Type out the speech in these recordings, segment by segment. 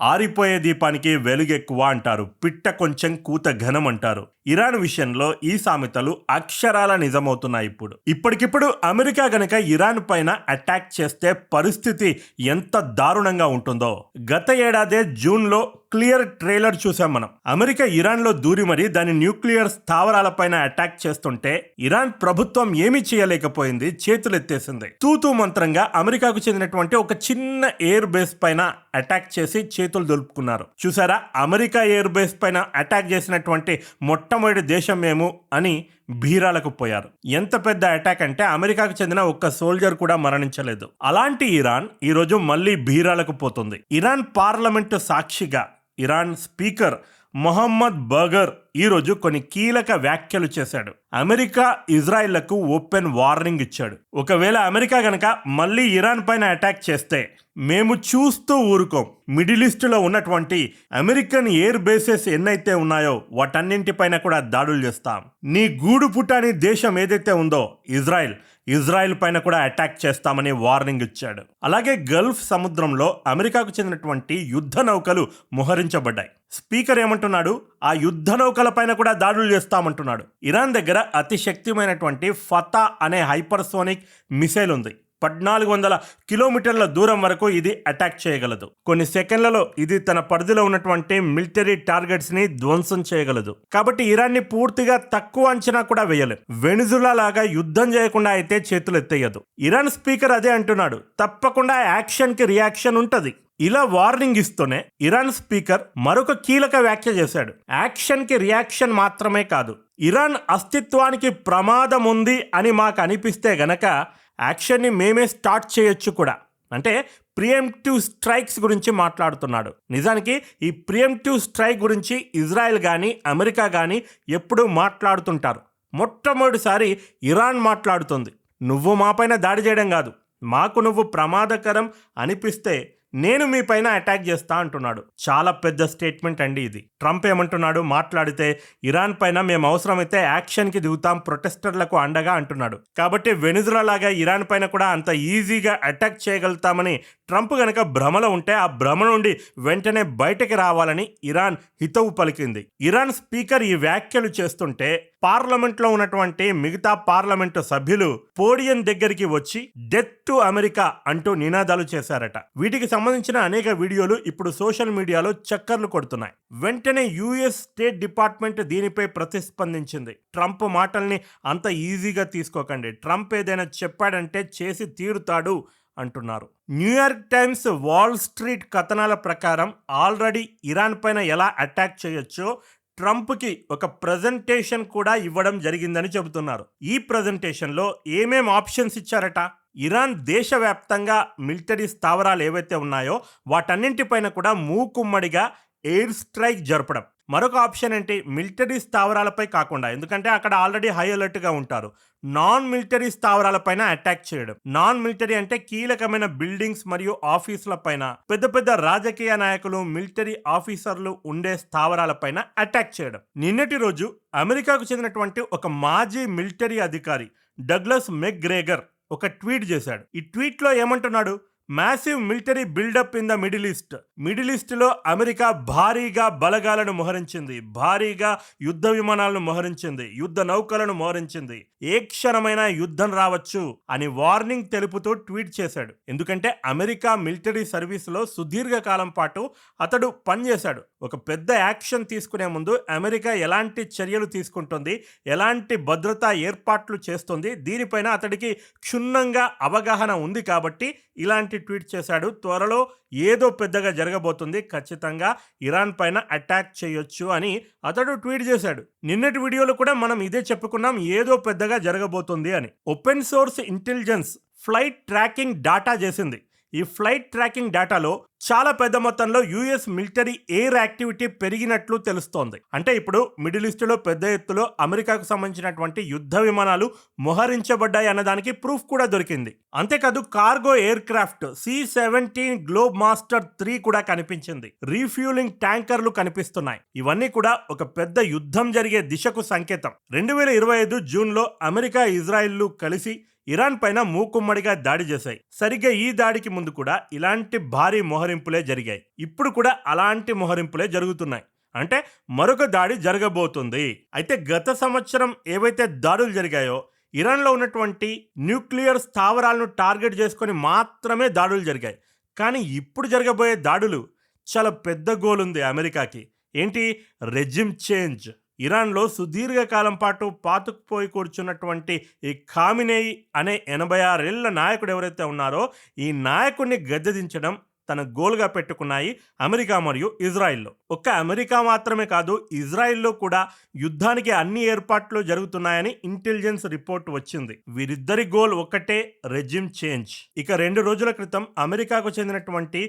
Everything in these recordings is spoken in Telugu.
ఆరిపోయే దీపానికి వెలుగెక్కువ అంటారు. పిట్ట కొంచెం కూత ఘనం అంటారు. ఇరాన్ విషయంలో ఈ సామెతలు అక్షరాల నిజమవుతున్నాయి ఇప్పుడు. ఇప్పటికిప్పుడు అమెరికా గనక ఇరాన్ పైన అటాక్ చేస్తే పరిస్థితి ఎంత దారుణంగా ఉంటుందో. గత ఏడాదే జూన్లో క్లియర్ ట్రైలర్ చూసాం మనం. అమెరికా ఇరాన్లో దూరి మరి దాని న్యూక్లియర్ స్థావరాలపైన అటాక్ చేస్తుంటే ఇరాన్ ప్రభుత్వం ఏమీ చేయలేకపోయింది చేతులెత్తేసింది. తూతూ మంత్రంగా అమెరికాకు చెందినటువంటి ఒక చిన్న ఎయిర్ బేస్ పైన అటాక్ చేసి చేతులు దులుపుకున్నారు. చూసారా? అమెరికా ఎయిర్ బేస్ పైన అటాక్ చేసినటువంటి మొట్టమొదటి దేశం మేము అని బీరాలకు పోయారు. ఎంత పెద్ద అటాక్ అంటే అమెరికాకు చెందిన ఒక్క సోల్జర్ కూడా మరణించలేదు. అలాంటి ఇరాన్ ఈరోజు మళ్ళీ బీరాలకు పోతుంది. ఇరాన్ పార్లమెంటు సాక్షిగా ఇరాన్ స్పీకర్ మొహమ్మద్ బగర్ ఈరోజు కొన్ని కీలక వ్యాఖ్యలు చేశాడు. అమెరికా ఇజ్రాయిళ్ళకు ఓపెన్ వార్నింగ్ ఇచ్చాడు. ఒకవేళ అమెరికా గనక మళ్ళీ ఇరాన్ పైన అటాక్ చేస్తే మేము చూస్తూ ఊరుకోం. మిడిల్ ఈస్ట్లో ఉన్నటువంటి అమెరికన్ ఎయిర్ బేసెస్ ఎన్నైతే ఉన్నాయో వాటన్నింటిపైన కూడా దాడులు చేస్తాం. నీ గూడు పుట్టాని దేశం ఏదైతే ఉందో ఇజ్రాయెల్ ఇజ్రాయెల్ పైన కూడా అటాక్ చేస్తామని వార్నింగ్ ఇచ్చాడు. అలాగే గల్ఫ్ సముద్రంలో అమెరికాకు చెందినటువంటి యుద్ధ నౌకలు మోహరించబడ్డాయి. స్పీకర్ ఏమంటున్నాడు? ఆ యుద్ధ నౌకల పైన కూడా దాడులు చేస్తామంటున్నాడు. ఇరాన్ దగ్గర అతి శక్తిమైనటువంటి ఫతా అనే హైపర్సోనిక్ మిసైల్ ఉంది. పద్నాలుగు వందల కిలోమీటర్ల దూరం వరకు ఇది అటాక్ చేయగలదు. కొన్ని సెకండ్లలో ఇది తన పరిధిలో ఉన్నటువంటి మిలిటరీ టార్గెట్స్ని ధ్వంసం చేయగలదు. కాబట్టి ఇరాన్ని పూర్తిగా తక్కువ అంచనా కూడా వేయలేదు వెనుజులా లాగా యుద్ధం చేయకుండా అయితే చేతులు ఎత్తేయదు. ఇరాన్ స్పీకర్ అదే అంటున్నాడు. తప్పకుండా యాక్షన్కి రియాక్షన్ ఉంటది. ఇలా వార్నింగ్ ఇస్తూనే ఇరాన్ స్పీకర్ మరొక కీలక వ్యాఖ్య చేశాడు. యాక్షన్కి రియాక్షన్ మాత్రమే కాదు. ఇరాన్ అస్తిత్వానికి ప్రమాదం ఉంది అని మాకు అనిపిస్తే గనక యాక్షన్ని మేమే స్టార్ట్ చేయొచ్చు కూడా. అంటే ప్రియంటివ్ స్ట్రైక్స్ గురించి మాట్లాడుతున్నాడు. నిజానికి ఈ ప్రియంటివ్ స్ట్రైక్ గురించి ఇజ్రాయెల్ కానీ అమెరికా కానీ ఎప్పుడూ మాట్లాడుతుంటారు. మొట్టమొదటిసారి ఇరాన్ మాట్లాడుతుంది. నువ్వు మాపైన దాడి చేయడం కాదు. మాకు నువ్వు ప్రమాదకరం అనిపిస్తే నేను మీ పైన అటాక్ చేస్తా అంటున్నాడు. చాలా పెద్ద స్టేట్మెంట్ అండి ఇది. ట్రంప్ ఏమంటున్నాడు? మాట్లాడితే ఇరాన్ పైన మేము అవసరమైతే యాక్షన్కి దిగుతాం ప్రొటెస్టర్లకు అండగా అంటున్నాడు. కాబట్టి వెనుజులా లాగా ఇరాన్ పైన కూడా అంత ఈజీగా అటాక్ చేయగలుగుతామని ట్రంప్ గనక భ్రమలో ఉంటే ఆ భ్రమ నుండి వెంటనే బయటకి రావాలని ఇరాన్ హితవు పలికింది. ఇరాన్ స్పీకర్ ఈ వ్యాఖ్యలు చేస్తుంటే పార్లమెంట్లో ఉన్నటువంటి మిగతా పార్లమెంటు సభ్యులు పోడియం దగ్గరికి వచ్చి డెత్ టు అమెరికా అంటూ నినాదాలు చేశారట. వీటికి సంబంధించిన అనేక వీడియోలు ఇప్పుడు సోషల్ మీడియాలో చక్కర్లు కొడుతున్నాయి. వెంటనే యుఎస్ స్టేట్ డిపార్ట్మెంట్ దీనిపై ప్రతిస్పందించింది. ట్రంప్ మాటల్ని అంత ఈజీగా తీసుకోకండి. ట్రంప్ ఏదైనా చెప్పాడంటే చేసి తీరుతాడు అంటున్నారు. New York Times Wall Street కథనాల ప్రకారం ఆల్రెడీ ఇరాన్ పైన ఎలా అటాక్ చేయొచ్చో ట్రంప్కి ఒక ప్రజెంటేషన్ కూడా ఇవ్వడం జరిగిందని చెబుతున్నారు. ఈ ప్రజెంటేషన్లో ఏమేం ఆప్షన్స్ ఇచ్చారట? ఇరాన్ దేశవ్యాప్తంగా మిలిటరీ స్థావరాలు ఏవైతే ఉన్నాయో వాటన్నింటిపైన కూడా మూకుమ్మడిగా ఎయిర్ స్ట్రైక్ జరపడం. మరొక ఆప్షన్ ఏంటి? మిలిటరీ స్థావరాలపై కాకుండా. ఎందుకంటే అక్కడ ఆల్రెడీ హై అలర్ట్గా ఉంటారు. నాన్ మిలిటరీ స్థావరాలపైన అటాక్ చేయడం. నాన్ మిలిటరీ అంటే కీలకమైన బిల్డింగ్స్ మరియు ఆఫీసుల పైన. పెద్ద పెద్ద రాజకీయ నాయకులు మిలిటరీ ఆఫీసర్లు ఉండే స్థావరాలపైన అటాక్ చేయడం. నిన్నటి రోజు అమెరికాకు చెందినటువంటి ఒక మాజీ మిలిటరీ అధికారి డగ్లస్ మెక్గ్రేగర్ ఒక ట్వీట్ చేశాడు. ఈ ట్వీట్లో ఏమంటున్నాడు? Massive military buildup in the Middle East Middle ఈస్ట్లో అమెరికా భారీగా బలగాలను మోహరించింది. భారీగా యుద్ధ విమానాలను మోహరించింది. యుద్ధ నౌకలను మోహరించింది. ఏ క్షణమైన యుద్ధం రావచ్చు అని వార్నింగ్ తెలుపుతూ ట్వీట్ చేశాడు. ఎందుకంటే అమెరికా మిలిటరీ సర్వీస్లో సుదీర్ఘ కాలం పాటు అతడు పనిచేశాడు. ఒక పెద్ద యాక్షన్ తీసుకునే ముందు అమెరికా ఎలాంటి చర్యలు తీసుకుంటుంది? ఎలాంటి భద్రతా ఏర్పాట్లు చేస్తుంది? దీనిపైన అతడికి క్షుణ్ణంగా అవగాహన ఉంది కాబట్టి ఇలాంటి ట్వీట్ చేశాడు. త్వరలో ఏదో పెద్దగా జరగబోతుంది. ఖచ్చితంగా ఇరాన్ పైన అటాక్ చేయొచ్చు అని అతడు ట్వీట్ చేశాడు. నిన్నటి వీడియోలో కూడా మనం ఇదే చెప్పుకున్నాం. ఏదో పెద్దగా జరగబోతుంది అని. Open source intelligence flight tracking data చేసింది. ఈ ఫ్లైట్ ట్రాకింగ్ డేటాలో చాలా పెద్ద మొత్తంలో యుఎస్ మిలిటరీ ఎయిర్ యాక్టివిటీ పెరిగినట్లు తెలుస్తోంది. అంటే ఇప్పుడు మిడిల్ ఈస్ట్లో పెద్ద ఎత్తులో అమెరికాకు సంబంధించినటువంటి యుద్ధ విమానాలు మొహరించబడ్డాయి అన్నదానికి ప్రూఫ్ కూడా దొరికింది. అంతేకాదు cargo aircraft C seventeen Globemaster three కూడా కనిపించింది. రీఫ్యూలింగ్ ట్యాంకర్లు కనిపిస్తున్నాయి. ఇవన్నీ కూడా ఒక పెద్ద యుద్ధం జరిగే దిశకు సంకేతం. రెండు వేల ఇరవై ఐదు జూన్లో అమెరికా ఇజ్రాయిల్లు కలిసి ఇరాన్ పైన మూకుమ్మడిగా దాడి చేశాయి. సరిగ్గా ఈ దాడికి ముందు కూడా ఇలాంటి భారీ మొహరింపులే జరిగాయి. ఇప్పుడు కూడా అలాంటి మొహరింపులే జరుగుతున్నాయి. అంటే మరొక దాడి జరగబోతుంది. అయితే గత సంవత్సరం ఏవైతే దాడులు జరిగాయో ఇరాన్లో ఉన్నటువంటి న్యూక్లియర్ స్థావరాలను టార్గెట్ చేసుకొని మాత్రమే దాడులు జరిగాయి. కానీ ఇప్పుడు జరగబోయే దాడులు చాలా పెద్ద గోల్ ఉంది అమెరికాకి. ఏంటి? Regime change. ఇరాన్లో సుదీర్ఘకాలం పాటు పాతుకుపోయి కూర్చున్నటువంటి ఈ ఖామినేయి అనే ఎనభై ఆరేళ్ళ నాయకుడు ఎవరైతే ఉన్నారో ఈ నాయకుడిని గద్దెదించడం తన గోల్గా పెట్టుకున్నాయి అమెరికా మరియు ఇజ్రాయిల్లో. ఒక్క అమెరికా మాత్రమే కాదు ఇజ్రాయిల్లో కూడా యుద్ధానికి అన్ని ఏర్పాట్లు జరుగుతున్నాయని ఇంటెలిజెన్స్ రిపోర్ట్ వచ్చింది. వీరిద్దరి గోల్ ఒక్కటే రెజిమ్ చేంజ్. ఇక రెండు రోజుల క్రితం అమెరికాకు చెందినటువంటి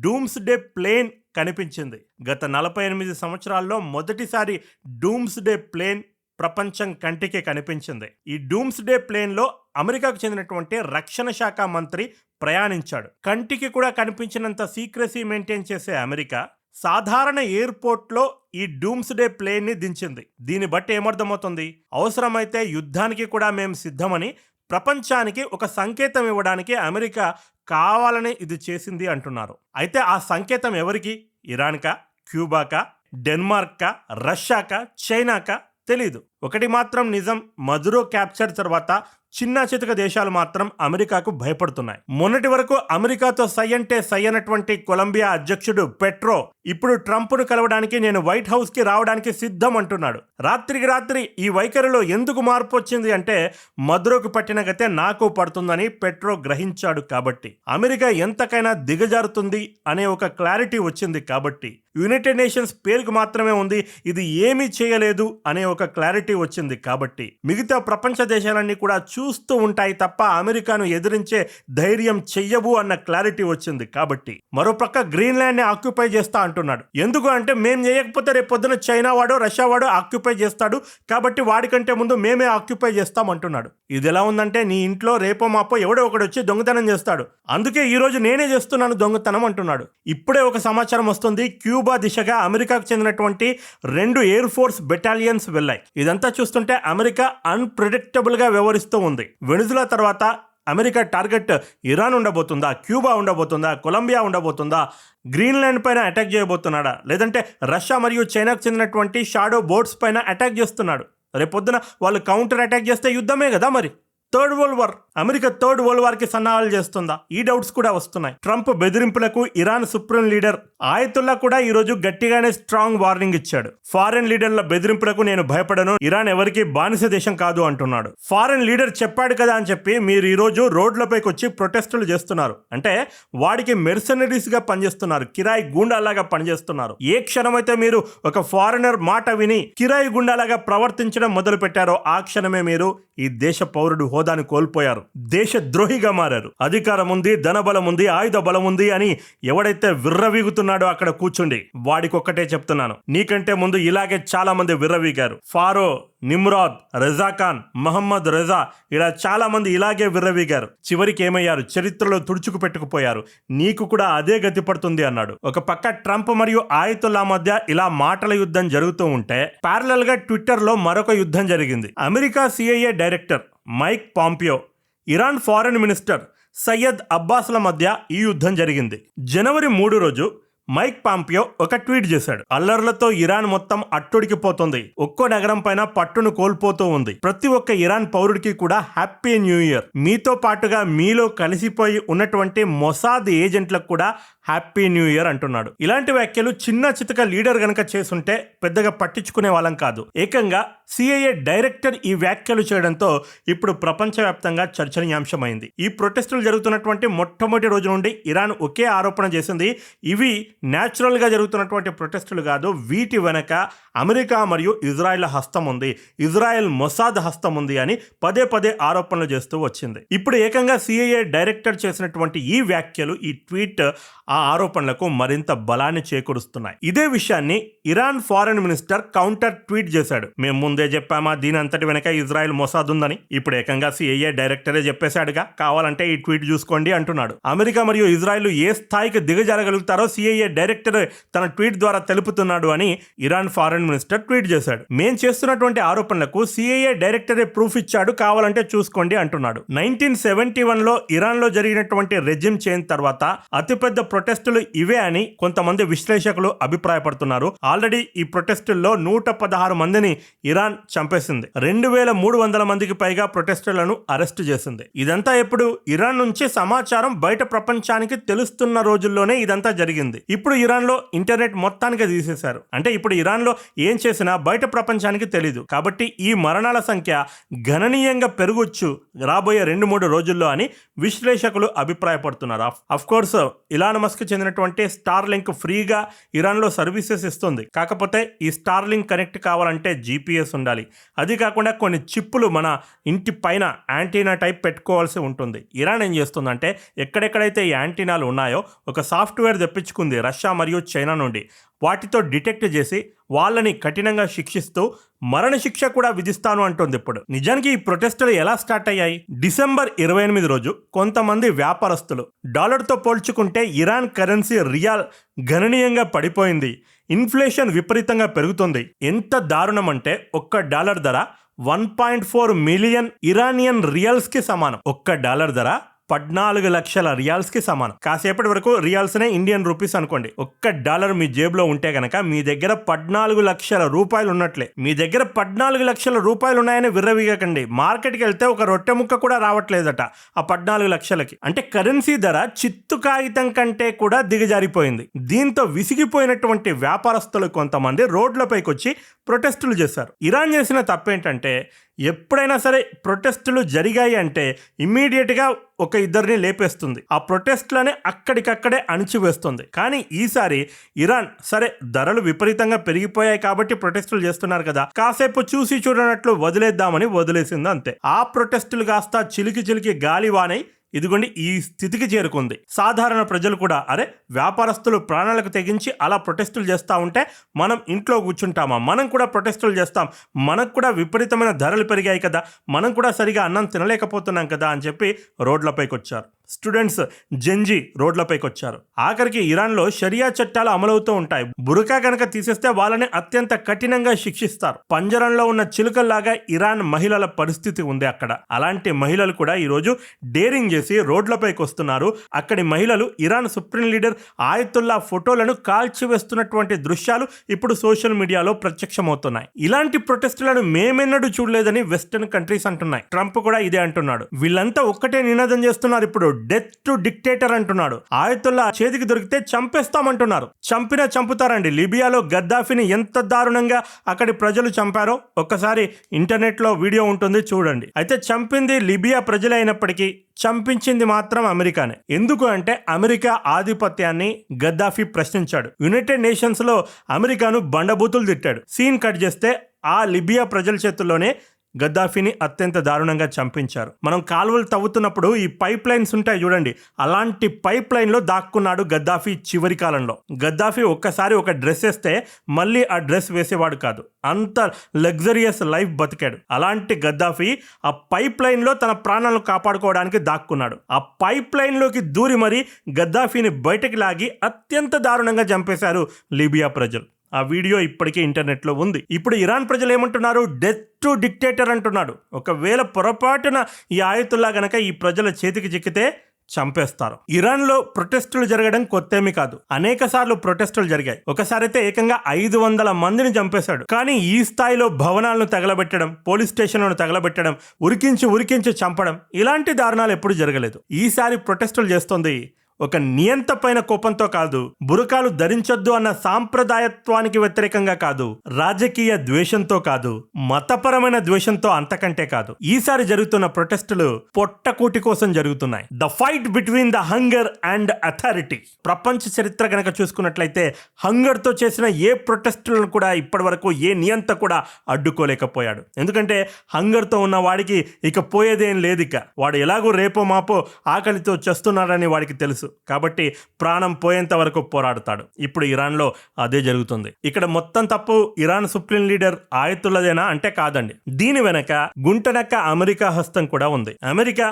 డూమ్స్ డే ప్లేన్ కనిపించింది. గత నలభై ఎనిమిది సంవత్సరాల్లో మొదటిసారి డూమ్స్ డే ప్లేన్ ప్రపంచం కంటికి కనిపించింది. ఈ డూమ్స్ డే ప్లేన్లో అమెరికాకు చెందినటువంటి రక్షణ శాఖ మంత్రి ప్రయాణించాడు. కంటికి కూడా కనిపించినంత సీక్రసీ మెయింటైన్ చేసే అమెరికా సాధారణ ఎయిర్పోర్ట్లో ఈ డూమ్స్ డే ప్లేన్ని దించింది. దీన్ని బట్టి ఏమర్థమవుతుంది? అవసరమైతే యుద్ధానికి కూడా మేము సిద్ధమని ప్రపంచానికి ఒక సంకేతం ఇవ్వడానికి అమెరికా కావాలని ఇది చేసింది అంటున్నారు. అయితే ఆ సంకేతం ఎవరికి? ఇరాన్కా? క్యూబాకా? డెన్మార్క్కా? రష్యాకా? చైనాకా? తెలీదు. ఒకటి మాత్రం నిజం మధురో క్యాప్చర్ తర్వాత చిన్న చితక దేశాలు మాత్రం అమెరికాకు భయపడుతున్నాయి. మొన్నటి వరకు అమెరికాతో సై అంటే సై అన్నటువంటి కొలంబియా అధ్యక్షుడు పెట్రో ఇప్పుడు ట్రంప్ను కలవడానికి నేను వైట్ హౌస్కి రావడానికి సిద్ధం అంటున్నాడు రాత్రికి రాత్రి ఈ వైఖరిలో ఎందుకు మార్పు వచ్చింది అంటే మధురకు పట్టిన గతే నాకు పడుతుందని పెట్రో గ్రహించాడు కాబట్టి. అమెరికా ఎంతకైనా దిగజారుతుంది అనే ఒక క్లారిటీ వచ్చింది కాబట్టి. యునైటెడ్ నేషన్స్ పేరుకు మాత్రమే ఉంది ఇది ఏమీ చేయలేదు అనే ఒక క్లారిటీ వచ్చింది కాబట్టి. మిగతా ప్రపంచ దేశాలన్నీ కూడా చూస్తూ ఉంటాయి తప్ప అమెరికాను ఎదిరించే ధైర్యం చెయ్యవు అన్న క్లారిటీ వచ్చింది కాబట్టి. మరోపక్క గ్రీన్లాండ్ని ఆక్యుపై చేస్తా అంటున్నాడు. ఎందుకు అంటే మేము చేయకపోతే రేపు పొద్దున చైనా వాడు రష్యా వాడు ఆక్యుపై చేస్తాడు. కాబట్టి వాడికంటే ముందు మేమే ఆక్యుపై చేస్తాం అంటున్నాడు. ఇది ఎలా ఉందంటే నీ ఇంట్లో రేపో మాపో ఎవడో ఒకడు వచ్చి దొంగతనం చేస్తాడు. అందుకే ఈ రోజు నేనే చేస్తున్నాను దొంగతనం అంటున్నాడు. ఇప్పుడే ఒక సమాచారం వస్తుంది. క్యూబా దిశగా అమెరికాకు చెందినటువంటి రెండు ఎయిర్ ఫోర్స్ బెటాలియన్స్ వెళ్ళాయి. ఇదంతా చూస్తుంటే అమెరికా అన్ప్రిడిక్టబుల్గా వ్యవహరిస్తూ ఉంది. వెనుజులా తర్వాత అమెరికా టార్గెట్ ఇరాన్ ఉండబోతుందా? క్యూబా ఉండబోతుందా? కొలంబియా ఉండబోతుందా? గ్రీన్లాండ్ పైన అటాక్ చేయబోతున్నాడా? లేదంటే రష్యా మరియు చైనాకు చెందినటువంటి షాడో బోట్స్ పైన అటాక్ చేస్తున్నాడు? రేపొద్దున వాళ్ళు కౌంటర్ అటాక్ చేస్తే యుద్ధమే కదా మరి? Third world war. America third world వార్కి సన్నాహాలు చేస్తుందా? ఈ డౌట్స్ కూడా వస్తున్నాయి. ట్రంప్ బెదిరింపులకు ఇరాన్ సుప్రీం లీడర్ ఆయతుల్లా కూడా ఈ రోజు గట్టిగానే స్ట్రాంగ్ వార్నింగ్ ఇచ్చాడు. ఫారెన్ లీడర్ల బెదిరింపులకు నేను భయపడను ఇరాన్ ఎవరికి బానిస దేశం కాదు అంటున్నాడు. ఫారెన్ లీడర్ చెప్పాడు కదా అని చెప్పి మీరు ఈ రోజు రోడ్లపైకి వచ్చి ప్రొటెస్టులు చేస్తున్నారు. అంటే వాడికి మెర్సనరీస్గా పనిచేస్తున్నారు కిరాయి గూండాలాగా పనిచేస్తున్నారు. ఏ క్షణమైతే మీరు ఒక ఫారినర్ మాట విని కిరాయి గుండాలాగా ప్రవర్తించడం మొదలు పెట్టారో ఆ క్షణమే మీరు ఈ దేశ పౌరుడు హోదా హోదాను కోల్పోయారు. దేశ ద్రోహిగా మారారు. అధికారం ఉంది ధనబలం ఉంది ఆయుధ బలం ఉంది అని ఎవడైతే విర్రవీగుతున్నాడో అక్కడ కూర్చుండి వాడికొక్కటే చెప్తున్నాను. నీకంటే ముందు ఇలాగే చాలా మంది విర్రవీగారు. ఫారో నిమ్రాద్ రజాఖాన్ మహమ్మద్ రజా ఇలా చాలా మంది ఇలాగే విర్రవీగారు. చివరికి ఏమయ్యారు? చరిత్రలో తుడుచుకు పెట్టుకుపోయారు. నీకు కూడా అదే గతి పడుతుంది అన్నాడు. ఒక పక్క ట్రంప్ మరియు ఆయతుల్లా మధ్య ఇలా మాటల యుద్ధం జరుగుతూ ఉంటే ప్యారలల్గా ట్విట్టర్లో మరొక యుద్ధం జరిగింది. America CIA director Mike Pompeo Iran foreign minister Seyed అబ్బాస్ల మధ్య ఈ యుద్ధం జరిగింది. జనవరి మూడు రోజు మైక్ పాంపియో ఒక ట్వీట్ చేశాడు. అల్లర్లతో ఇరాన్ మొత్తం అట్టుడికిపోతుంది. ఒక్కో నగరం పైన పట్టును కోల్పోతూ ఉంది. ప్రతి ఒక్క ఇరాన్ పౌరుడికి కూడా హ్యాపీ న్యూ ఇయర్. మీతో పాటుగా మీలో కలిసిపోయి ఉన్నటువంటి మొసాద్ ఏజెంట్లకు కూడా హ్యాపీ న్యూ ఇయర్ అంటున్నాడు. ఇలాంటి వ్యాఖ్యలు చిన్న చితక లీడర్ గనక చేసుంటే పెద్దగా పట్టించుకునే వాళ్ళం కాదు. ఏకంగా సిఐఏ డైరెక్టర్ ఈ వ్యాఖ్యలు చేయడంతో ఇప్పుడు ప్రపంచవ్యాప్తంగా చర్చనీయాంశమైంది. ఈ ప్రొటెస్టులు జరుగుతున్నటువంటి మొట్టమొదటి రోజు నుండి ఇరాన్ ఒకే ఆరోపణ చేసింది. ఇవి న్యాచురల్గా జరుగుతున్నటువంటి ప్రొటెస్టులు కాదు వీటి వెనక అమెరికా మరియు ఇజ్రాయెల్ హస్తం ఉంది. ఇజ్రాయెల్ మొసాద్ హస్తం ఉంది అని పదే పదే ఆరోపణలు చేస్తూ వచ్చింది. ఇప్పుడు ఏకంగా సిఐఏ డైరెక్టర్ చేసినటువంటి ఈ వ్యాఖ్యలు ఈ ట్వీట్ ఆ ఆరోపణలకు మరింత బలాన్ని చేకూరుస్తున్నాయి. ఇదే విషయాన్ని Iran foreign minister counter tweet చేశాడు. మేము ముందే చెప్పామా దీని అంతటి వెనక ఇజ్రాయెల్ మొసాద్ ఉందని? ఇప్పుడు ఏకంగా సిఐఏ డైరెక్టరే చెప్పేశాడుగా. కావాలంటే ఈ ట్వీట్ చూసుకోండి అంటున్నాడు. అమెరికా మరియు ఇజ్రాయెల్ ఏ స్థాయికి దిగజారగలుగుతారో సిఐఏ డైరెక్టర్ తన ట్వీట్ ద్వారా తెలుపుతున్నాడు అని Iran foreign foreign minister tweet చేశాడు. మేం చేస్తున్నటువంటి ఆరోపణలకు సిఐఏ డైరెక్టరే ప్రూఫ్ ఇచ్చాడు కావాలంటే చూసుకోండి అంటున్నాడు. నైన్టీన్ సెవెంటీ వన్లో ఇరాన్లో జరిగినటువంటి రెజిమ్ చేంజ్ తర్వాత అతిపెద్ద ప్రొటెస్టులు ఇవే అని కొంతమంది విశ్లేషకులు అభిప్రాయపడుతున్నారు. ఆల్రెడీ ఈ ప్రొటెస్టుల్లో నూట పదహారు మందిని ఇరాన్ చంపేసింది. రెండు వేల మూడు వందల మందికి పైగా ప్రొటెస్టులను అరెస్ట్ చేసింది. ఇదంతా ఎప్పుడు? ఇరాన్ నుంచి సమాచారం బయట ప్రపంచానికి తెలుస్తున్న రోజుల్లోనే ఇదంతా జరిగింది. ఇప్పుడు ఇరాన్లో ఇంటర్నెట్ మొత్తానికి తీసేశారు. అంటే ఇప్పుడు ఇరాన్లో ఏం చేసినా బయట ప్రపంచానికి తెలీదు. కాబట్టి ఈ మరణాల సంఖ్య గణనీయంగా పెరగొచ్చు రాబోయే రెండు మూడు రోజుల్లో అని విశ్లేషకులు అభిప్రాయపడుతున్నారు. అఫ్ కోర్స్ ఇలాన్ మస్క్ చెందినటువంటి స్టార్ లింక్ ఫ్రీగా ఇరాన్లో సర్వీసెస్ ఇస్తుంది. కాకపోతే ఈ స్టార్ లింక్ కనెక్ట్ కావాలంటే జీపీఎస్ ఉండాలి. అది కాకుండా కొన్ని చిప్పులు మన ఇంటి పైన యాంటీనా టైప్ పెట్టుకోవాల్సి ఉంటుంది. ఇరాన్ ఏం చేస్తుందంటే ఎక్కడెక్కడైతే ఈ యాంటీనాలు ఉన్నాయో ఒక సాఫ్ట్వేర్ తెప్పించుకుంది రష్యా మరియు చైనా నుండి. వాటితో డిటెక్ట్ చేసి వాళ్ళని కఠినంగా శిక్షిస్తూ మరణశిక్ష కూడా విధిస్తాను అంటుంది ఇప్పుడు. నిజానికి ఈ ప్రొటెస్టులు ఎలా స్టార్ట్ అయ్యాయి? డిసెంబర్ ఇరవై ఎనిమిది రోజు కొంతమంది వ్యాపారస్తులు డాలర్తో పోల్చుకుంటే ఇరాన్ కరెన్సీ రియాల్ గణనీయంగా పడిపోయింది. ఇన్ఫ్లేషన్ విపరీతంగా పెరుగుతుంది. ఎంత దారుణం అంటే ఒక్క డాలర్ ధర one point four million Iranian రియల్స్కి సమానం. ఒక్క డాలర్ ధర పద్నాలుగు లక్షల రియాల్స్కి సమానం. కాసేపటి వరకు రియాల్స్ నే ఇండియన్ రూపీస్ అనుకోండి. ఒక్క డాలర్ మీ జేబులో ఉంటే గనక మీ దగ్గర పద్నాలుగు లక్షల రూపాయలు ఉన్నట్లే. మీ దగ్గర పద్నాలుగు లక్షల రూపాయలు ఉన్నాయని విర్రవీగకండి. మార్కెట్కి వెళ్తే ఒక రొట్టె ముక్క కూడా రావట్లేదట ఆ పద్నాలుగు లక్షలకి. అంటే కరెన్సీ ధర చిత్తు కాగితం కంటే కూడా దిగజారిపోయింది. దీంతో విసిగిపోయినటువంటి వ్యాపారస్తులు కొంతమంది రోడ్లపైకి వచ్చి ప్రొటెస్టులు చేశారు. ఇరాన్ చేసిన తప్పేంటంటే ఎప్పుడైనా సరే ప్రొటెస్టులు జరిగాయి అంటే ఇమ్మీడియట్గా ఒక ఇద్దరిని లేపేస్తుంది. ఆ ప్రొటెస్ట్లనే అక్కడికక్కడే అణిచివేస్తుంది. కానీ ఈసారి ఇరాన్ సరే ధరలు విపరీతంగా పెరిగిపోయాయి కాబట్టి ప్రొటెస్టులు చేస్తున్నారు కదా కాసేపు చూసి చూడనట్లు వదిలేద్దామని వదిలేసింది అంతే. ఆ ప్రొటెస్టులు కాస్త చిలికి చిలికి గాలి వానై ఇదిగోండి ఈ స్థితికి చేరుకుంది. సాధారణ ప్రజలు కూడా అరే వ్యాపారస్తులు ప్రాణాలకు తెగించి అలా ప్రొటెస్టులు చేస్తూ ఉంటే మనం ఇంట్లో కూర్చుంటామా? మనం కూడా ప్రొటెస్టులు చేస్తాం. మనకు కూడా విపరీతమైన ధరలు పెరిగాయి కదా. మనం కూడా సరిగా అన్నం తినలేకపోతున్నాం కదా అని చెప్పి రోడ్లపైకి వచ్చారు స్టూడెంట్స్ జంజీ రోడ్లపైకి వచ్చారు ఆఖరికి ఇరాన్లో షరియా చట్టాలు అమలవుతూ ఉంటాయి. బురకా కనుక తీసేస్తే వాళ్ళని అత్యంత కఠినంగా శిక్షిస్తారు. పంజరంలో ఉన్న చిలుకల్లాగా ఇరాన్ మహిళల పరిస్థితి ఉంది అక్కడ. అలాంటి మహిళలు కూడా ఈరోజు డేరింగ్ చేసి రోడ్లపైకి వస్తున్నారు అక్కడి మహిళలు ఇరాన్ సుప్రీం లీడర్ ఆయతుల్లా ఫోటోలను కాల్చివేస్తున్నటువంటి దృశ్యాలు ఇప్పుడు సోషల్ మీడియాలో ప్రత్యక్షమవుతున్నాయి. ఇలాంటి ప్రొటెస్టులను మేమెన్నడూ చూడలేదని వెస్టర్న్ కంట్రీస్ అంటున్నాయి. ట్రంప్ కూడా ఇదే అంటున్నాడు. వీళ్ళంతా ఒక్కటే నినాదం చేస్తున్నారు ఇప్పుడు. డెత్ టు డిక్టేటర్ అంటున్నాడు. ఆయతుల్లా చేతికి దొరికితే చంపేస్తామంటున్నారు. చంపినా చంపుతారండి. లిబియాలో గద్దాఫీని ఎంత దారుణంగా అక్కడి ప్రజలు చంపారో ఒక్కసారి ఇంటర్నెట్లో వీడియో ఉంటుంది చూడండి. అయితే చంపింది లిబియా ప్రజలే అయినప్పటికీ చంపించింది మాత్రం అమెరికానే. ఎందుకు అంటే అమెరికా ఆధిపత్యాన్ని గద్దాఫీ ప్రశ్నించాడు. యునైటెడ్ నేషన్స్లో అమెరికాను బండబూతులు తిట్టాడు. సీన్ కట్ చేస్తే ఆ లిబియా ప్రజల చేతుల్లోనే గద్దాఫీని అత్యంత దారుణంగా చంపించారు. మనం కాలువలు తవ్వుతున్నప్పుడు ఈ పైప్ లైన్స్ ఉంటాయి చూడండి. అలాంటి పైప్ లైన్లో దాక్కున్నాడు గద్దాఫీ చివరి కాలంలో. గద్దాఫీ ఒక్కసారి ఒక డ్రెస్ వేస్తే మళ్ళీ ఆ డ్రెస్ వేసేవాడు కాదు. అంత లగ్జరియస్ లైఫ్ బతికాడు. అలాంటి గద్దాఫీ ఆ పైప్ లైన్లో తన ప్రాణాలను కాపాడుకోవడానికి దాక్కున్నాడు. ఆ పైప్ లైన్లోకి దూరి మరి గద్దాఫీని బయటకు లాగి అత్యంత దారుణంగా చంపేశారు లిబియా ప్రజలు. ఆ వీడియో ఇప్పటికే ఇంటర్నెట్లో ఉంది. ఇప్పుడు ఇరాన్ ప్రజలు ఏమంటున్నారు? డెత్ టు డిక్టేటర్ అంటున్నాడు. ఒకవేళ పొరపాటున ఈ ఆయుతుల్లా గనక ఈ ప్రజల చేతికి చిక్కితే చంపేస్తారు. ఇరాన్లో ప్రొటెస్టులు జరగడం కొత్తేమి కాదు. అనేక సార్లు ప్రొటెస్టులు జరిగాయి. ఒకసారి అయితే ఏకంగా ఐదు వందల మందిని చంపేశాడు. కానీ ఈ స్థాయిలో భవనాలను తగలబెట్టడం పోలీస్ స్టేషన్లను తగలబెట్టడం ఉరికించి ఉరికించి చంపడం ఇలాంటి దారుణాలు ఎప్పుడు జరగలేదు. ఈసారి ప్రొటెస్టులు చేస్తుంది ఒక నియంతపైన కోపంతో కాదు బురకాలు ధరించొద్దు అన్న సాంప్రదాయత్వానికి వ్యతిరేకంగా కాదు రాజకీయ ద్వేషంతో కాదు మతపరమైన ద్వేషంతో అంతకంటే కాదు. ఈసారి జరుగుతున్న ప్రొటెస్టులు పొట్టకూటి కోసం జరుగుతున్నాయి. The fight between the hunger and authority ప్రపంచ చరిత్ర గనక చూసుకున్నట్లయితే హంగర్తో చేసిన ఏ ప్రొటెస్టులను కూడా ఇప్పటి వరకు ఏ నియంత కూడా అడ్డుకోలేకపోయాడు. ఎందుకంటే హంగర్తో ఉన్న వాడికి ఇక పోయేదేం లేదు ఇక వాడు ఎలాగో రేపో మాపో ఆకలితో చేస్తున్నాడని వాడికి తెలుసు. తెలుసు. కాబట్టి ప్రాణం పోయేంత వరకు పోరాడతాడు. ఇప్పుడు ఇరాన్లో అదే జరుగుతుంది. ఇక్కడ మొత్తం తప్పు ఇరాన్ సుప్రీం లీడర్ ఆయతుల్లదేనా అంటే కాదండి. దీని వెనక గుంటనక్క అమెరికా హస్తం కూడా ఉంది. అమెరికా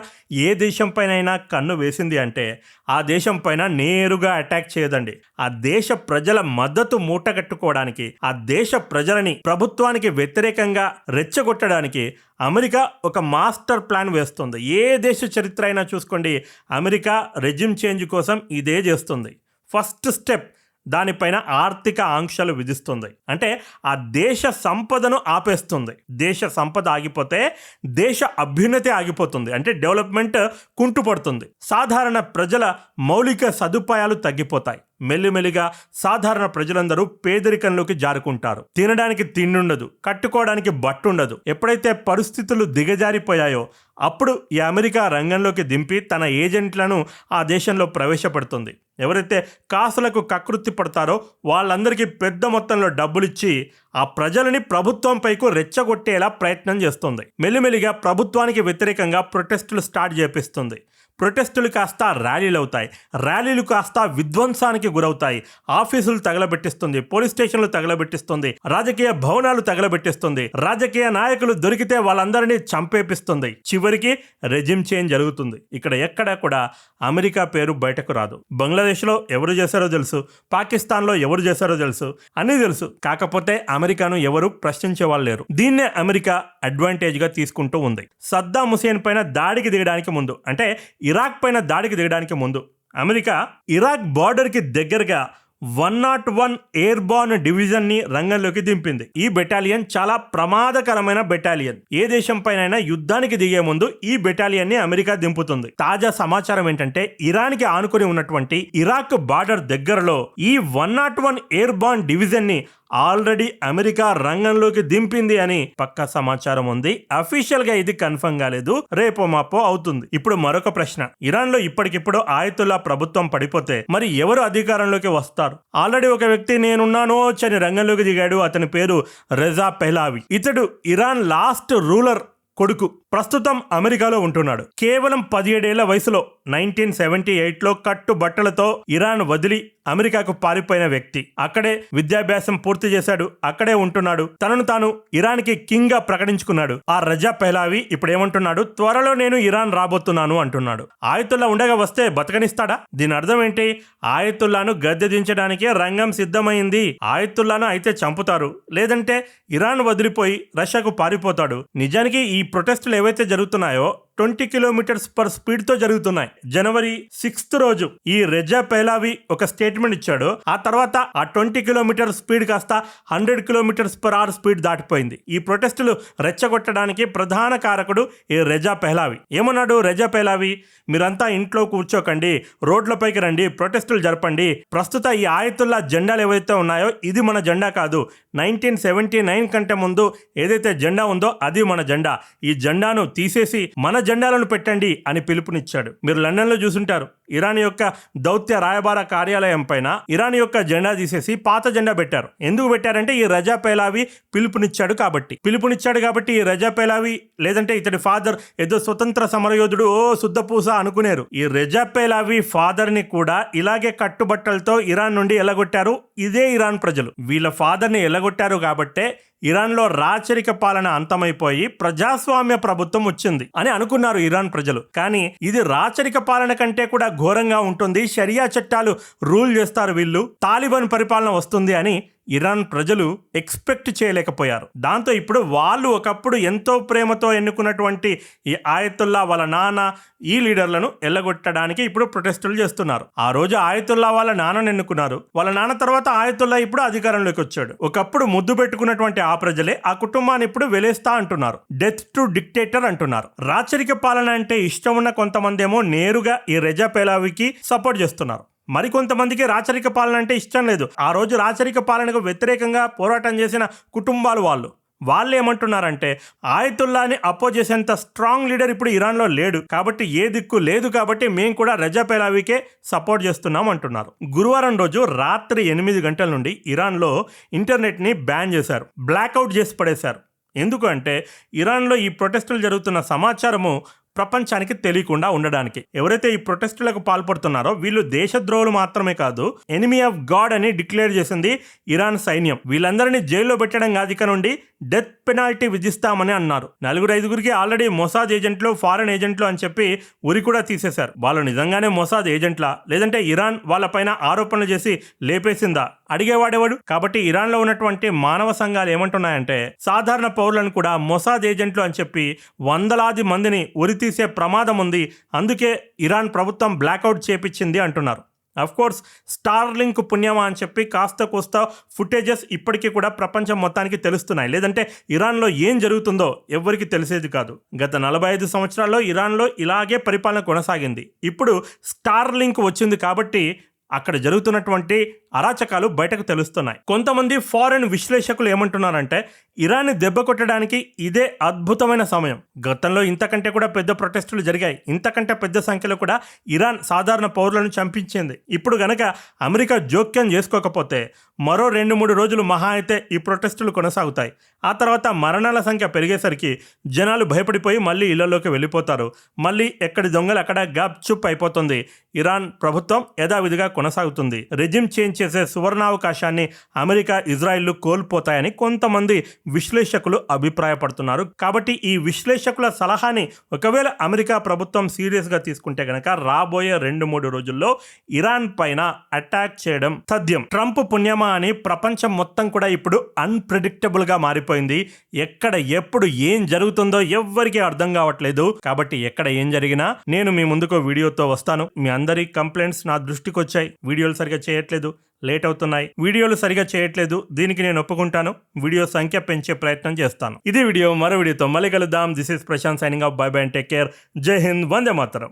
ఏ దేశం పైనైనా కన్ను వేసింది అంటే ఆ దేశం పైన నేరుగా అటాక్ చేయదండి. ఆ దేశ ప్రజల మద్దతు మూటగట్టుకోవడానికి ఆ దేశ ప్రజలని ప్రభుత్వానికి వ్యతిరేకంగా రెచ్చగొట్టడానికి అమెరికా ఒక మాస్టర్ ప్లాన్ వేస్తుంది. ఏ దేశ చరిత్ర అయినా చూసుకోండి. అమెరికా రెజిమ్ చేంజ్ కోసం ఇదే చేస్తుంది. ఫస్ట్ స్టెప్ దానిపైన ఆర్థిక ఆంక్షలు విధిస్తుంది. అంటే ఆ దేశ సంపదను ఆపేస్తుంది. దేశ సంపద ఆగిపోతే దేశ అభ్యున్నతి ఆగిపోతుంది. అంటే డెవలప్మెంట్ కుంటుపడుతుంది. సాధారణ ప్రజల మౌలిక సదుపాయాలు తగ్గిపోతాయి. మెల్లిమెల్లిగా సాధారణ ప్రజలందరూ పేదరికంలోకి జారుకుంటారు. తినడానికి తిండుండదు కట్టుకోవడానికి బట్టుండదు. ఎప్పుడైతే పరిస్థితులు దిగజారిపోయాయో అప్పుడు ఈ అమెరికా రంగంలోకి దింపి తన ఏజెంట్లను ఆ దేశంలో ప్రవేశపెడుతుంది. ఎవరైతే కాసులకు కకృతి పడతారో వాళ్ళందరికీ పెద్ద మొత్తంలో డబ్బులిచ్చి ఆ ప్రజలని ప్రభుత్వంపైకు రెచ్చగొట్టేలా ప్రయత్నం చేస్తుంది. మెల్లిమెల్లిగా ప్రభుత్వానికి వ్యతిరేకంగా ప్రొటెస్టులు స్టార్ట్ చేపిస్తుంది. ప్రొటెస్టులు కాస్త ర్యాలీలు అవుతాయి. ర్యాలీలు కాస్త విధ్వంసానికి గురవుతాయి. ఆఫీసులు తగలబెట్టిస్తుంది. పోలీస్ స్టేషన్లు తగలబెట్టిస్తుంది. రాజకీయ భవనాలు తగలబెట్టిస్తుంది. రాజకీయ నాయకులు దొరికితే వాళ్ళందరినీ చంపేపిస్తుంది. చివరికి రెజిమ్ చేంజ్ జరుగుతుంది. ఇక్కడ ఎక్కడ కూడా అమెరికా పేరు బయటకు రాదు. బంగ్లాదేశ్లో ఎవరు చేశారో తెలుసు. పాకిస్తాన్లో ఎవరు చేశారో తెలుసు. అన్నీ తెలుసు. కాకపోతే అమెరికాను ఎవరు ప్రశ్నించే వాళ్ళు లేరు. దీన్నే అమెరికా అడ్వాంటేజ్గా తీసుకుంటూ ఉంది. సద్దాం హుసేన్ పైన దాడికి దిగడానికి ముందు అంటే ఇరాక్ పైన దాడికి దిగడానికి ముందు అమెరికా ఇరాక్ బార్డర్కి దగ్గరగా వన్ నాట్ వన్ ఎయిర్బార్న్ డివిజన్ని రంగంలోకి దింపింది. ఈ బెటాలియన్ చాలా ప్రమాదకరమైన బెటాలియన్. ఏ దేశం పైన యుద్ధానికి దిగే ముందు ఈ బెటాలియన్ని అమెరికా దింపుతుంది. తాజా సమాచారం ఏంటంటే ఇరాన్కి ఆనుకుని ఉన్నటువంటి ఇరాక్ బార్డర్ దగ్గరలో ఈ వన్ నాట్ వన్ ఎయిర్బార్న్ డివిజన్ని డివిజన్ని ఆల్రెడీ అమెరికా రంగంలోకి దింపింది అని పక్క సమాచారం ఉంది. అఫీషియల్గా ఇది కన్ఫర్మ్ కాలేదు. రేపో మాపో అవుతుంది. ఇప్పుడు మరొక ప్రశ్న. ఇరాన్లో ఇప్పటికిప్పుడు ఆయతుల్లా ప్రభుత్వం పడిపోతే మరి ఎవరు అధికారంలోకి వస్తారు? ఆల్రెడీ ఒక వ్యక్తి నేనున్నాను అని రంగంలోకి దిగాడు. అతని పేరు రెజా పెహ్లావి. ఇతడు ఇరాన్ లాస్ట్ రూలర్ కొడుకు. ప్రస్తుతం అమెరికాలో ఉంటున్నాడు. కేవలం పదిహేడేళ్ళ వయసులో నైన్టీన్ సెవెంటీ ఎయిట్లో కట్టు బట్టలతో ఇరాన్ వదిలి అమెరికాకు పారిపోయిన వ్యక్తి. అక్కడే విద్యాభ్యాసం పూర్తి చేశాడు. అక్కడే ఉంటున్నాడు. తనను తాను ఇరాన్కి కింగ్గా ప్రకటించుకున్నాడు. ఆ రజా పెహ్లావి ఇప్పుడేమంటున్నాడు? త్వరలో నేను ఇరాన్ రాబోతున్నాను అంటున్నాడు. ఆయతుల్లా ఉండగా వస్తే బతకనిస్తాడా? దీని అర్థం ఏంటి? ఆయతుల్లాను గద్దె దించడానికే రంగం సిద్ధమైంది. ఆయతుల్లాను అయితే చంపుతారు. లేదంటే ఇరాన్ వదిలిపోయి రష్యాకు పారిపోతాడు. నిజానికి ఈ ప్రొటెస్టులు ఏవైతే జరుగుతున్నాయో ట్వంటీ కిలోమీటర్స్ పర్ స్పీడ్తో జరుగుతున్నాయి. జనవరి సిక్స్త్ రోజు ఈ రెజా పెహ్లావి ఒక స్టేట్మెంట్ ఇచ్చాడు. ఆ తర్వాత ఆ ట్వంటీ కిలోమీటర్ స్పీడ్ కాస్త hundred kilometres per hour speed దాటిపోయింది. ఈ ప్రొటెస్టులు రెచ్చగొట్టడానికి ప్రధాన కారకుడు ఈ రెజా పెహ్లావి. ఏమన్నాడు రెజా పెహ్లావి? మీరంతా ఇంట్లో కూర్చోకండి రోడ్లపైకి రండి ప్రొటెస్టులు జరపండి. ప్రస్తుత ఈ ఆయతుల్లా జెండాలు ఏవైతే ఉన్నాయో ఇది మన జెండా కాదు. నైన్టీన్ సెవెంటీ నైన్ కంటే ముందు ఏదైతే జెండా ఉందో అది మన జెండా. ఈ జెండాను తీసేసి మన జెండాలను పెట్టండి అని పిలుపునిచ్చాడు. మీరు లండన్లో చూసుంటారు. ఇరాన్ యొక్క దౌత్య రాయబార కార్యాలయం పైన ఇరాన్ యొక్క జెండా తీసేసి పాత జెండా పెట్టారు. ఎందుకు పెట్టారంటే ఈ రజా పేలావి పిలుపునిచ్చాడు కాబట్టి. పిలుపునిచ్చాడు కాబట్టి ఈ రజా పేలావి లేదంటే ఇతడి ఫాదర్ ఏదో స్వతంత్ర సమరయోధుడు ఓ శుద్ధపూస అనుకునేరు. ఈ రజా పేలావి ఫాదర్ని కూడా ఇలాగే కట్టుబట్టలతో ఇరాన్ నుండి ఎలగొట్టారు. ఇదే ఇరాన్ ప్రజలు. వీళ్ళ ఫాదర్ని ఎలగొట్టారు కాబట్టే ఇరాన్లో రాచరిక పాలన అంతమైపోయి ప్రజాస్వామ్య ప్రభుత్వం వచ్చింది అని అనుకున్నారు ఇరాన్ ప్రజలు. కానీ ఇది రాచరిక పాలన కంటే కూడా ఘోరంగా ఉంటుంది. షరియా చట్టాలు రూల్ చేస్తారు వీళ్ళు. తాలిబాన్ పరిపాలన వస్తుంది అని ఇరాన్ ప్రజలు ఎక్స్పెక్ట్ చేయలేకపోయారు. దాంతో ఇప్పుడు వాళ్ళు ఒకప్పుడు ఎంతో ప్రేమతో ఎన్నుకున్నటువంటి ఈ ఆయతుల్లా వాళ్ళ నాన్న ఈ లీడర్లను ఎల్లగొట్టడానికి ఇప్పుడు ప్రొటెస్టులు చేస్తున్నారు. ఆ రోజు ఆయతుల్లా వాళ్ళ నాన్నను ఎన్నుకున్నారు. వాళ్ళ నాన్న తర్వాత ఆయతుల్లా ఇప్పుడు అధికారంలోకి వచ్చాడు. ఒకప్పుడు ముద్దు పెట్టుకున్నటువంటి ఆ ప్రజలే ఆ కుటుంబాన్ని ఇప్పుడు వెలేస్తా అంటున్నారు. డెత్ టు డిక్టేటర్ అంటున్నారు. రాచరిక పాలన అంటే ఇష్టం ఉన్న కొంతమంది ఏమో నేరుగా ఈ రెజా పేలావికి సపోర్ట్ చేస్తున్నారు. మరికొంతమందికి రాచరిక పాలన అంటే ఇష్టం లేదు. ఆ రోజు రాచరిక పాలనకు వ్యతిరేకంగా పోరాటం చేసిన కుటుంబాలు వాళ్ళు. వాళ్ళు ఏమంటున్నారంటే ఆయతుల్లాని అపోజ్ చేసేంత స్ట్రాంగ్ లీడర్ ఇప్పుడు ఇరాన్లో లేడు. కాబట్టి ఏ దిక్కు లేదు కాబట్టి మేము కూడా రజా పెలావికే సపోర్ట్ చేస్తున్నాం అంటున్నారు. గురువారం రోజు రాత్రి ఎనిమిది గంటల నుండి ఇరాన్లో ఇంటర్నెట్ని బ్యాన్ చేశారు. బ్లాక్అవుట్ చేసి పడేశారు. ఎందుకంటే ఇరాన్లో ఈ ప్రొటెస్టులు జరుగుతున్న సమాచారము ప్రపంచానికి తెలియకుండా ఉండడానికి. ఎవరైతే ఈ ప్రొటెస్టులకు పాల్పడుతున్నారో వీళ్ళు దేశద్రోహులు మాత్రమే కాదు ఎనిమీ ఆఫ్ గాడ్ అని డిక్లేర్ చేసింది ఇరాన్ సైన్యం. వీళ్ళందరినీ జైల్లో పెట్టడం కాదు ఇక నుండి డెత్ పెనాల్టీ విధిస్తామని అన్నారు. నలుగురు ఐదుగురికి ఆల్రెడీ మొసాద్ ఏజెంట్లు ఫారెన్ ఏజెంట్లు అని చెప్పి ఉరి కూడా తీసేశారు. వాళ్ళు నిజంగానే మొసాద్ ఏజెంట్లా లేదంటే ఇరాన్ వాళ్ళపైన ఆరోపణలు చేసి లేపేసిందా? అడిగేవాడేవాడు? కాబట్టి ఇరాన్లో ఉన్నటువంటి మానవ సంఘాలు ఏమంటున్నాయంటే సాధారణ పౌరులను కూడా మొసాద్ ఏజెంట్లు అని చెప్పి వందలాది మందిని ఉరి తీసే ప్రమాదం ఉంది అందుకే ఇరాన్ ప్రభుత్వం బ్లాక్అవుట్ చేపించింది అంటున్నారు. కోర్స్ స్టార్ లింక్ పుణ్యమా అని చెప్పి కాస్త కోస్త ఫుటేజెస్ ఇప్పటికీ కూడా ప్రపంచం మొత్తానికి తెలుస్తున్నాయి. లేదంటే ఇరాన్లో ఏం జరుగుతుందో ఎవ్వరికి తెలిసేది కాదు. గత నలభై ఐదు సంవత్సరాల్లో ఇరాన్లో ఇలాగే పరిపాలన కొనసాగింది. ఇప్పుడు స్టార్ లింక్ వచ్చింది కాబట్టి అక్కడ జరుగుతున్నటువంటి అరాచకాలు బయటకు తెలుస్తున్నాయి. కొంతమంది ఫారెన్ విశ్లేషకులు ఏమంటున్నారంటే ఇరాన్ని దెబ్బ కొట్టడానికి ఇదే అద్భుతమైన సమయం. గతంలో ఇంతకంటే కూడా పెద్ద ప్రొటెస్టులు జరిగాయి. ఇంతకంటే పెద్ద సంఖ్యలో కూడా ఇరాన్ సాధారణ పౌరులను చంపించింది. ఇప్పుడు గనక అమెరికా జోక్యం చేసుకోకపోతే మరో రెండు మూడు రోజులు మహా అయితే ఈ ప్రొటెస్టులు కొనసాగుతాయి. ఆ తర్వాత మరణాల సంఖ్య పెరిగేసరికి జనాలు భయపడిపోయి మళ్ళీ ఇళ్ళలోకి వెళ్ళిపోతారు. మళ్ళీ ఎక్కడి దొంగలు అక్కడ గ్యాప్ చుప్ అయిపోతుంది. ఇరాన్ ప్రభుత్వం యథావిధిగా కొనసాగుతుంది. రెజిమ్ చేంజ్ చేసే సువర్ణావకాశాన్ని అమెరికా ఇజ్రాయిల్ కోల్పోతాయని కొంతమంది విశ్లేషకులు అభిప్రాయపడుతున్నారు. కాబట్టి ఈ విశ్లేషకుల సలహాని ఒకవేళ అమెరికా ప్రభుత్వం సీరియస్గా తీసుకుంటే గనక రాబోయే రెండు మూడు రోజుల్లో ఇరాన్ పైన అటాక్ చేయడం సద్యం ట్రంప్ పుణ్యమా అని ప్రపంచం మొత్తం కూడా ఇప్పుడు అన్ప్రెడిక్టబుల్గా మారిపోయింది. ఎక్కడ ఎప్పుడు ఏం జరుగుతుందో ఎవ్వరికీ అర్థం కావట్లేదు. కాబట్టి ఎక్కడ ఏం జరిగినా నేను మీ ముందుకు వీడియోతో వస్తాను. మీ అందరి కంప్లైంట్స్ నా దృష్టికి వచ్చాయి వీడియోలు సరిగా చేయట్లేదు. లేట్ అవుతున్నాయి వీడియోలు సరిగా చేయట్లేదు. దీనికి నేను ఒప్పుకుంటాను. వీడియో సంఖ్య పెంచే ప్రయత్నం చేస్తాను. ఇది వీడియో. మరో వీడియోతో మళ్ళీ కలుద్దాం. This is Prashant signing off bye bye and take care జై హింద్ వందే మాతరం